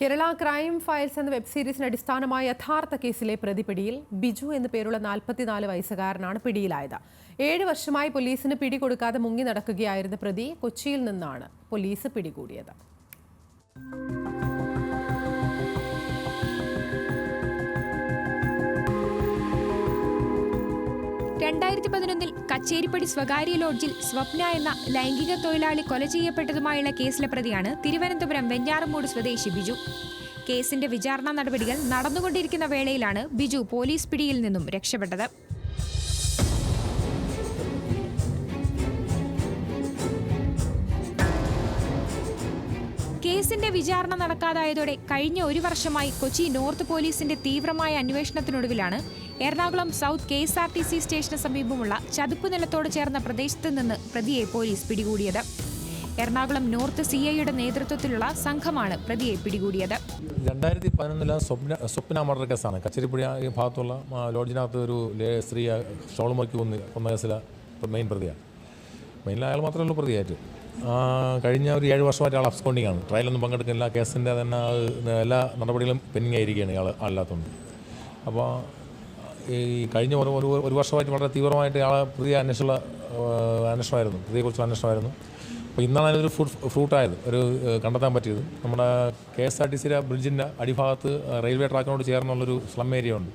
Kerala crime files എന്ന web സീരീസിന് അടിസ്ഥാനമായ യഥാർത്ഥ കേസിലെ പ്രതിപിടിയിൽ ബിജു എന്ന പേരുള്ള നാൽപ്പത്തിനാല് വയസ്സുകാരനാണ് പിടിയിലായത്. ഏഴ് വർഷമായി പോലീസിന് പിടികൊടുക്കാതെ മുങ്ങി നടക്കുകയായിരുന്ന പ്രതി കൊച്ചിയിൽ നിന്നാണ് പോലീസ് പിടികൂടിയത്. രണ്ടായിരത്തി പതിനൊന്നിൽ കച്ചേരിപ്പടി സ്വകാര്യ ലോഡ്ജിൽ സ്വപ്ന എന്ന ലൈംഗിക തൊഴിലാളി കൊല ചെയ്യപ്പെട്ടതുമായുള്ള കേസിലെ പ്രതിയാണ് തിരുവനന്തപുരം വെഞ്ഞാറമൂട് സ്വദേശി ബിജു. കേസിന്റെ വിചാരണ നടപടികൾ നടന്നുകൊണ്ടിരിക്കുന്ന വേളയിലാണ് ബിജു പോലീസ് പിടിയിൽ നിന്നും രക്ഷപ്പെട്ടത്. കേസിന്റെ വിചാരണ നടക്കാതായതോടെ കഴിഞ്ഞ ഒരു വർഷമായി കൊച്ചി നോർത്ത് പോലീസിന്റെ തീവ്രമായ അന്വേഷണത്തിനൊടുവിലാണ് Ernakulam south K S R T C സ്റ്റേഷന് സമീപമുള്ള ചതുപ്പ് നിലത്തോട് ചേർന്ന പ്രദേശത്ത് നിന്ന് പ്രതിയെ പോലീസ് പിടികൂടിയത്. എറണാകുളം നോർത്ത് സി ഐയുടെ നേതൃത്വത്തിലുള്ള സംഘമാണ് പ്രതിയെ പിടികൂടിയത്. രണ്ടായിരത്തി പതിനൊന്നിലെ സ്വപ്ന സ്വപ്ന മർഡർ കേസാണ്. കച്ചേരിപ്പുഴ ഭാഗത്തുള്ള ലോഡ്ജിനകത്ത് ഒരു സ്ത്രീ ഷോൾ മുറക്കി കൊന്ന് കൊന്ന കേസിലെ മെയിൻ പ്രതിയാണ്. മെയിനിൽ അയാൾ മാത്രമേ ഉള്ളൂ പ്രതിയായിട്ട്. കഴിഞ്ഞ ഒരു ഏഴ് വർഷമായിട്ട് ആൾ അബ്സ്കോണ്ടിങ് ആണ് ട്രയലൊന്നും പങ്കെടുക്കുന്നില്ല. കേസിന്റെ തന്നെ എല്ലാ നടപടികളും പെൻഡിങ് ആയിരിക്കുകയാണ് ഇയാൾ അല്ലാത്തതുകൊണ്ട്. അപ്പോൾ ഈ കഴിഞ്ഞ ഒരു ഒരു വർഷമായിട്ട് വളരെ തീവ്രമായിട്ട് ഇയാളെ പുതിയ അന്വേഷണ അന്വേഷണമായിരുന്നു. പുതിയെക്കുറിച്ച് അന്വേഷണമായിരുന്നു. അപ്പോൾ ഇന്നാണ് അതിനൊരു ഫ്രൂട്ട് ഫ്രൂട്ടായത്. ഒരു കണ്ടെത്താൻ പറ്റിയത്. നമ്മുടെ കെ എസ് ആർ ടി സിയുടെ ബ്രിഡ്ജിന്റെ അടിഭാഗത്ത് റെയിൽവേ ട്രാക്കിനോട് ചേർന്നുള്ളൊരു സ്ലം ഏരിയ ഉണ്ട്.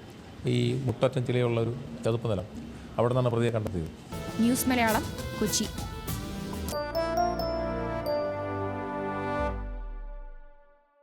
ഈ മുട്ടറ്റം ചിലയുള്ള ഒരു ചതുപ്പ് നിലം. അവിടെ നിന്നാണ് പ്രതിയെ കണ്ടെത്തിയത്. ന്യൂസ് മലയാളം കൊച്ചി.